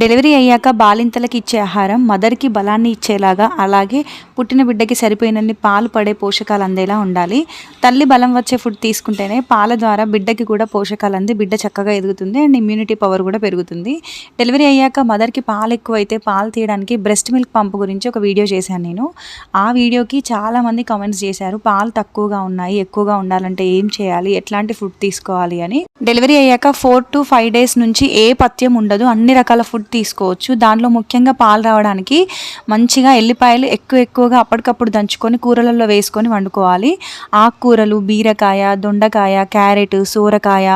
Delivery అయ్యాక బాలింతలకి ఇచ్చే ఆహారం మదర్కి బలాన్ని ఇచ్చేలాగా అలాగే పుట్టిన బిడ్డకి సరిపోయినన్ని పాలు పడే పోషకాలు అందేలా ఉండాలి. తల్లి బలం వచ్చే ఫుడ్ తీసుకుంటేనే పాల ద్వారా బిడ్డకి కూడా పోషకాలు అంది. బిడ్డ చక్కగా ఎదుగుతుంది. అండ్ ఇమ్యూనిటీ పవర్ కూడా పెరుగుతుంది. డెలివరీ అయ్యాక మదర్కి పాలు ఎక్కువైతే పాలు తీయడానికి బ్రెస్ట్ మిల్క్ పంప్ గురించి ఒక వీడియో చేశాను నేను. ఆ వీడియోకి చాలామంది కామెంట్స్ చేశారు. పాలు తక్కువగా ఉన్నాయి ఎక్కువగా ఉండాలంటే ఏం చేయాలి ఎట్లాంటి ఫుడ్ తీసుకోవాలి అని. డెలివరీ అయ్యాక ఫోర్ టు ఫైవ్ డేస్ నుంచి ఏ పథ్యం ఉండదు. అన్ని రకాల ఫుడ్ తీసుకోవచ్చు. దానిలో ముఖ్యంగా పాలు రావడానికి మంచిగా ఎల్లిపాయలు ఎక్కువ ఎక్కువగా అప్పటికప్పుడు దంచుకొని కూరలలో వేసుకొని వండుకోవాలి. ఆకుకూరలు బీరకాయ దొండకాయ క్యారెట్ సోరకాయ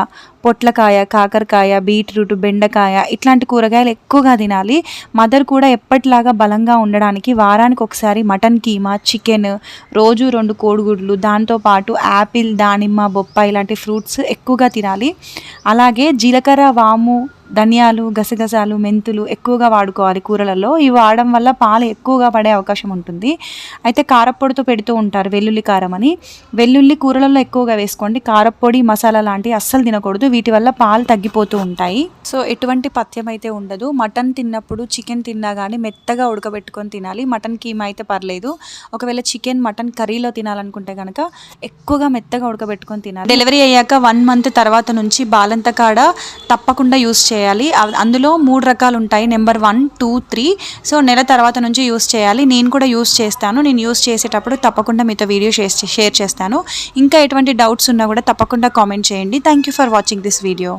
పొట్లకాయ కాకరకాయ బీట్రూట్ బెండకాయ ఇట్లాంటి కూరగాయలు ఎక్కువగా తినాలి. మదర్ కూడా ఎప్పటిలాగా బలంగా ఉండడానికి వారానికి ఒకసారి మటన్ కీమా చికెన్ రోజు రెండు కోడిగుడ్లు దాంతోపాటు యాపిల్ దానిమ్మ బొప్పాయి ఇలాంటి ఫ్రూట్స్ ఎక్కువగా తినాలి. అలాగే జీలకర్ర వాము ధనియాలు గసగసాలు మెంతులు ఎక్కువగా వాడుకోవాలి కూరలలో. ఇవి వాడడం వల్ల పాలు ఎక్కువగా పడే అవకాశం ఉంటుంది. అయితే కారప్పొడితో పెడుతూ ఉంటారు వెల్లుల్లి కారం అని. వెల్లుల్లి కూరలలో ఎక్కువగా వేసుకోండి. కారప్పొడి మసాలా లాంటివి అస్సలు తినకూడదు. వీటి వల్ల పాలు తగ్గిపోతూ ఉంటాయి. సో ఎటువంటి పథ్యం అయితే ఉండదు. మటన్ తిన్నప్పుడు చికెన్ తిన్నా కానీ మెత్తగా ఉడకబెట్టుకొని తినాలి. మటన్ కీమా అయితే పర్లేదు. ఒకవేళ చికెన్ మటన్ కర్రీలో తినాలనుకుంటే కనుక ఎక్కువగా మెత్తగా ఉడకబెట్టుకొని తినాలి. డెలివరీ అయ్యాక వన్ మంత్ తర్వాత నుంచి బాలంత కాడ తప్పకుండా యూస్ చేయాలి. అందులో మూడు రకాలు ఉంటాయి. Number one two three. So నెల తర్వాత నుంచి యూస్ చేయాలి. నేను కూడా యూస్ చేస్తాను. నేను యూస్ చేసేటప్పుడు తప్పకుండా మీతో వీడియో షేర్ షేర్ చేస్తాను. ఇంకా ఎటువంటి డౌట్స్ ఉన్నా కూడా తప్పకుండా కామెంట్ చేయండి. Thank you for watching. This video